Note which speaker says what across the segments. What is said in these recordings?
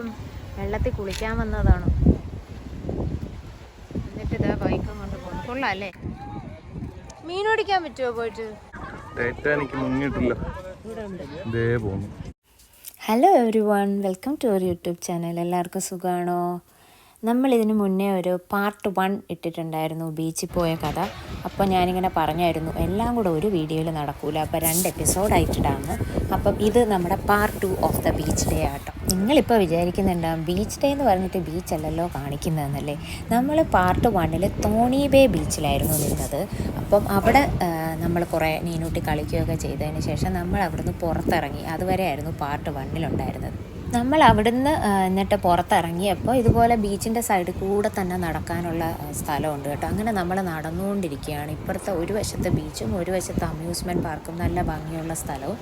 Speaker 1: നമ്മളിപ്പം വെള്ളത്തിൽ കുളിക്കാൻ വന്നതാണ്. എന്നിട്ട് ഇതാ ബൈക്കും കൊണ്ട് പോകുന്നു കൊള്ളാല്ലേ? മീൻ ഓടിക്കാൻ പറ്റുമോ പോയിട്ട്?
Speaker 2: ടൈറ്റാനിക്ക് മുങ്ങിയിട്ടില്ല. ഇതേ പോന്നു.
Speaker 1: Hello everyone welcome to our YouTube channel എല്ലാവർക്കും സുഖമാണോ നമ്മൾ ഇതിന് മുന്നേ ഒരു പാർട്ട് വൺ ഇട്ടിട്ടുണ്ടായിരുന്നു ബീച്ചിൽ പോയ കഥ. അപ്പോൾ ഞാനിങ്ങനെ പറഞ്ഞായിരുന്നു എല്ലാം കൂടെ ഒരു വീഡിയോയിൽ നടക്കൂല. അപ്പോൾ രണ്ട് എപ്പിസോഡ് എപ്പിസോഡായിട്ടിടാന്ന് അപ്പം ഇത് നമ്മുടെ part two of the beach day ആട്ടോ. നിങ്ങളിപ്പോൾ വിചാരിക്കുന്നുണ്ടാവും ബീച്ച് ഡേ എന്ന് പറഞ്ഞിട്ട് ബീച്ചല്ലല്ലോ കാണിക്കുന്നതെന്നല്ലേ? നമ്മൾ പാർട്ട് വണ്ണിൽ തോണി ബേ ബീച്ചിലായിരുന്നു നിന്നത്. അപ്പം അവിടെ നമ്മൾ കുറേ നീനൂട്ടി കളിക്കുകയൊക്കെ ചെയ്തതിന് ശേഷം നമ്മൾ അവിടുന്ന് പുറത്തിറങ്ങി. അതുവരെ ആയിരുന്നു പാർട്ട് വണ്ണിലുണ്ടായിരുന്നത് നമ്മൾ അവിടുന്ന് എന്നിട്ട് പുറത്തിറങ്ങിയപ്പോൾ ഇതുപോലെ ബീച്ചിന്റെ സൈഡിൽ കൂടെ തന്നെ നടക്കാനുള്ള സ്ഥലമുണ്ട് കേട്ടോ. അങ്ങനെ നമ്മൾ നടന്നുകൊണ്ടിരിക്കുകയാണ്. ഇപ്പുറത്തെ ഒരു വശത്ത് ബീച്ചും ഒരു വശത്ത് അമ്യൂസ്മെന്റ് പാർക്കും നല്ല ഭംഗിയുള്ള സ്ഥലവും.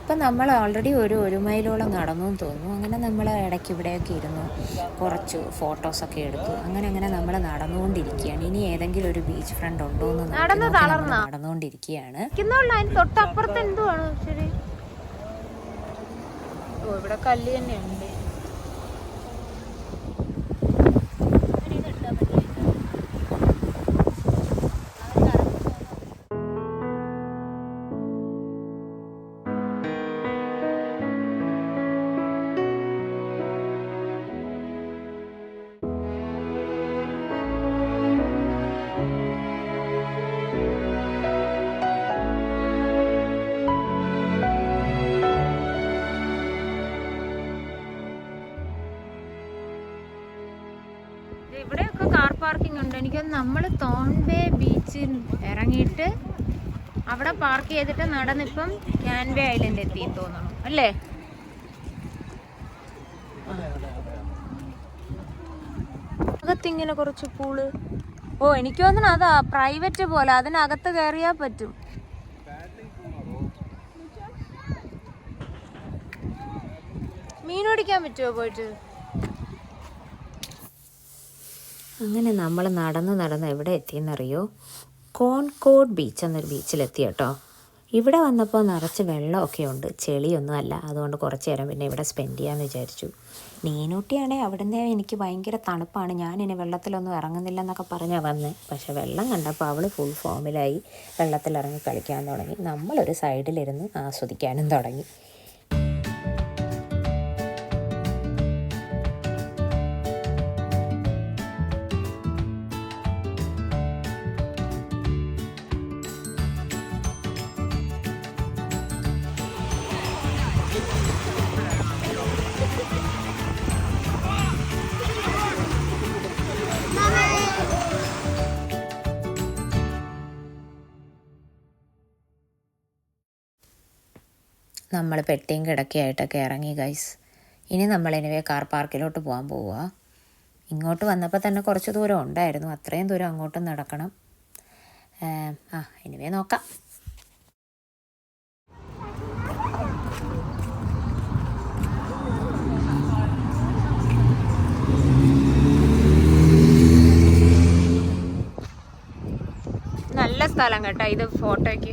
Speaker 1: ഇപ്പം നമ്മൾ ഓൾറെഡി ഒരു ഒരു മൈലോളം നടന്നു എന്ന് തോന്നുന്നു. അങ്ങനെ നമ്മൾ ഇടയ്ക്ക് ഇവിടെയൊക്കെ ഇരുന്നു കുറച്ച് ഫോട്ടോസൊക്കെ എടുത്തു. അങ്ങനെ അങ്ങനെ നമ്മൾ നടന്നുകൊണ്ടിരിക്കുകയാണ്. ഇനി ഏതെങ്കിലും ഒരു ബീച്ച് ഫ്രണ്ട് ഉണ്ടോ എന്ന് നടന്നുകൊണ്ടിരിക്കുകയാണ്. തൊട്ടപ്പുറത്ത് എന്തുവാണ് ശരി? ഇവിടെ കല്ല് തന്നെയുണ്ട്. കാർ പാർക്കിംഗ് ഉണ്ട്. എനിക്ക് നമ്മൾ തോൺബേ ബീച്ചിൽ ഇറങ്ങിയിട്ട് അവിടെ പാർക്ക് ചെയ്തിട്ട് നടന്നിപ്പം ക്യാൻവേ ഐലൻഡ് എത്തി തോന്നണം അല്ലേ? അകത്തിങ്ങനെ കുറച്ച് പൂൾ. ഓ എനിക്ക് തോന്നുന്നു അതാ പ്രൈവറ്റ് പോലെ. അതിനകത്ത് കയറിയാ പറ്റും. മീൻ ഓടിക്കാൻ പറ്റുമോ പോയിട്ട്? അങ്ങനെ നമ്മൾ നടന്ന് നടന്ന് എവിടെ എത്തിയെന്നറിയോ? കോൺകോഡ് ബീച്ച് എന്നൊരു ബീച്ചിലെത്തി കേട്ടോ. ഇവിടെ വന്നപ്പോൾ നിറച്ച് വെള്ളമൊക്കെ ഉണ്ട്. ചെളിയൊന്നും അല്ല. അതുകൊണ്ട് കുറച്ച് നേരം പിന്നെ ഇവിടെ സ്പെൻഡ് ചെയ്യാമെന്ന് വിചാരിച്ചു. നീനൂട്ടിയാണെങ്കിൽ അവിടുന്ന് എനിക്ക് ഭയങ്കര തണുപ്പാണ്. ഞാൻ ഇനി വെള്ളത്തിലൊന്നും ഇറങ്ങുന്നില്ല എന്നൊക്കെ പറഞ്ഞാൽ വന്നത് പക്ഷേ വെള്ളം കണ്ടപ്പോൾ അവൾ ഫുൾ ഫോമിലായി വെള്ളത്തിലിറങ്ങി കളിക്കാൻ തുടങ്ങി. നമ്മളൊരു സൈഡിലിരുന്ന് ആസ്വദിക്കാനും തുടങ്ങി. നമ്മൾ പെട്ടിയും കിടക്കയായിട്ടൊക്കെ ഇറങ്ങി ഗൈസ് ഇനി നമ്മൾ എനിവേ കാർ പാർക്കിലോട്ട് പോകാൻ പോവുക ഇങ്ങോട്ട് വന്നപ്പോൾ തന്നെ കുറച്ച് ദൂരം ഉണ്ടായിരുന്നു. അത്രയും ദൂരം അങ്ങോട്ടും നടക്കണം. ആ എനിവേ നോക്കാം. നല്ല സ്ഥലം കേട്ടോ ഇത് ഫോട്ടോയ്ക്ക്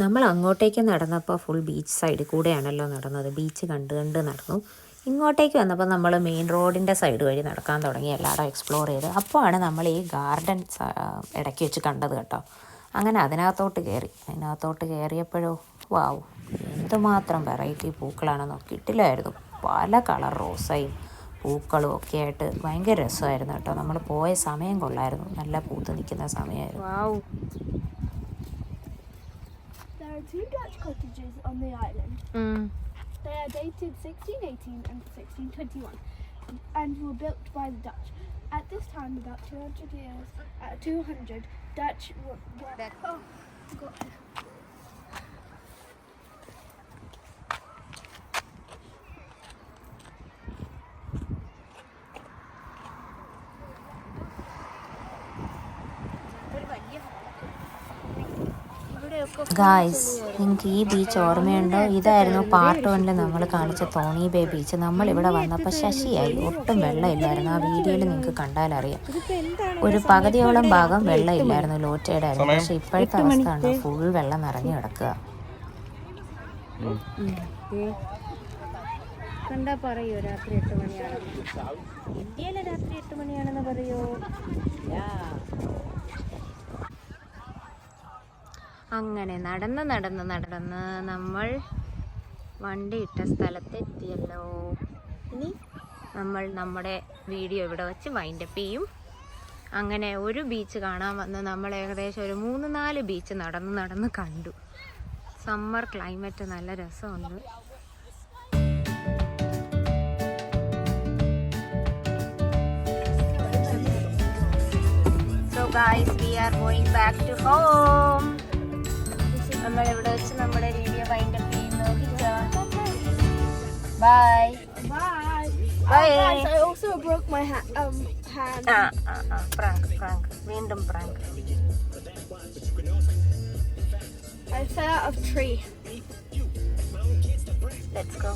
Speaker 1: നമ്മൾ അങ്ങോട്ടേക്ക് നടന്നപ്പോൾ ഫുൾ ബീച്ച് സൈഡ് കൂടെയാണല്ലോ നടന്നത്. ബീച്ച് കണ്ട് കണ്ട് നടന്നു. ഇങ്ങോട്ടേക്ക് വന്നപ്പോൾ നമ്മൾ മെയിൻ റോഡിന്റെ സൈഡ് വഴി നടക്കാൻ തുടങ്ങി. എല്ലായിടും എക്സ്പ്ലോർ ചെയ്ത്. അപ്പോഴാണ് നമ്മൾ ഈ ഗാർഡൻ ഇടയ്ക്ക് വെച്ച് കണ്ടത് കേട്ടോ. അങ്ങനെ അതിനകത്തോട്ട് കയറി. അതിനകത്തോട്ട് കയറിയപ്പോഴോ വാവ് എന്തുമാത്രം വെറൈറ്റി പൂക്കളാണ് നോക്കിയിട്ടില്ലായിരുന്നു പല കളർ റോസയും പൂക്കളും ഒക്കെ ആയിട്ട് ഭയങ്കര രസമായിരുന്നു കേട്ടോ. നമ്മൾ പോയ സമയം കൊള്ളായിരുന്നു. നല്ല പൂത്ത് നിൽക്കുന്ന സമയമായിരുന്നു.
Speaker 3: There are two Dutch cottages on the island. They are dated 1618 and 1621 and were built by the Dutch. At this time, about 200 years, uh, 200 Dutch were. were oh, God.
Speaker 4: Guys നിങ്ങൾക്ക് ഈ ബീച്ച് ഓർമ്മയുണ്ടോ? ഇതായിരുന്നു part വണ്ണിൽ നമ്മൾ കാണിച്ച തോണി bay beach നമ്മൾ ഇവിടെ വന്നപ്പോൾ ശശിയായി. ഒട്ടും വെള്ളമില്ലായിരുന്നു. ആ വീഡിയോയിൽ നിങ്ങൾക്ക് കണ്ടാലറിയാം. ഒരു പകുതിയോളം ഭാഗം വെള്ളമില്ലായിരുന്നു ലോറ്റയുടെ ആയിരുന്നു പക്ഷെ ഇപ്പോഴത്തെ അവസ്ഥ ഉണ്ടോ ഫുൾ വെള്ളം നിറഞ്ഞു കിടക്കുക. കണ്ടാ പറയോ രാത്രി എട്ട് മണിയാണ് ഇന്ത്യയിലെ രാത്രി എട്ട് മണിയാണെന്ന് പറയോ. അങ്ങനെ നടന്ന് നടന്ന് നടന്ന് നമ്മൾ വണ്ടി ഇട്ട സ്ഥലത്തെത്തിയല്ലോ. ഇനി നമ്മൾ നമ്മുടെ വീഡിയോ ഇവിടെ വെച്ച് വൈൻഡപ്പ് ചെയ്യും. അങ്ങനെ ഒരു ബീച്ച് കാണാൻ വന്ന് നമ്മൾ ഏകദേശം ഒരു മൂന്ന് നാല് ബീച്ച് നടന്ന് നടന്ന് കണ്ടു. സമ്മർ ക്ലൈമറ്റ് നല്ല രസമുണ്ട്. So guys we are going back to home നമ്മൾ ഇവിടെ വെച്ച് നമ്മുടെ വീഡിയോ വൈൻഡപ്പ് ചെയ്യുന്നു bye
Speaker 3: Bye.
Speaker 4: Bye.
Speaker 3: Oh, guys, I also broke my ha- um, hand.
Speaker 4: ആ ആ ആ പ്രാങ്ക് പ്രാങ്ക് വീണ്ടും prank
Speaker 3: I fell out of tree.
Speaker 4: Let's go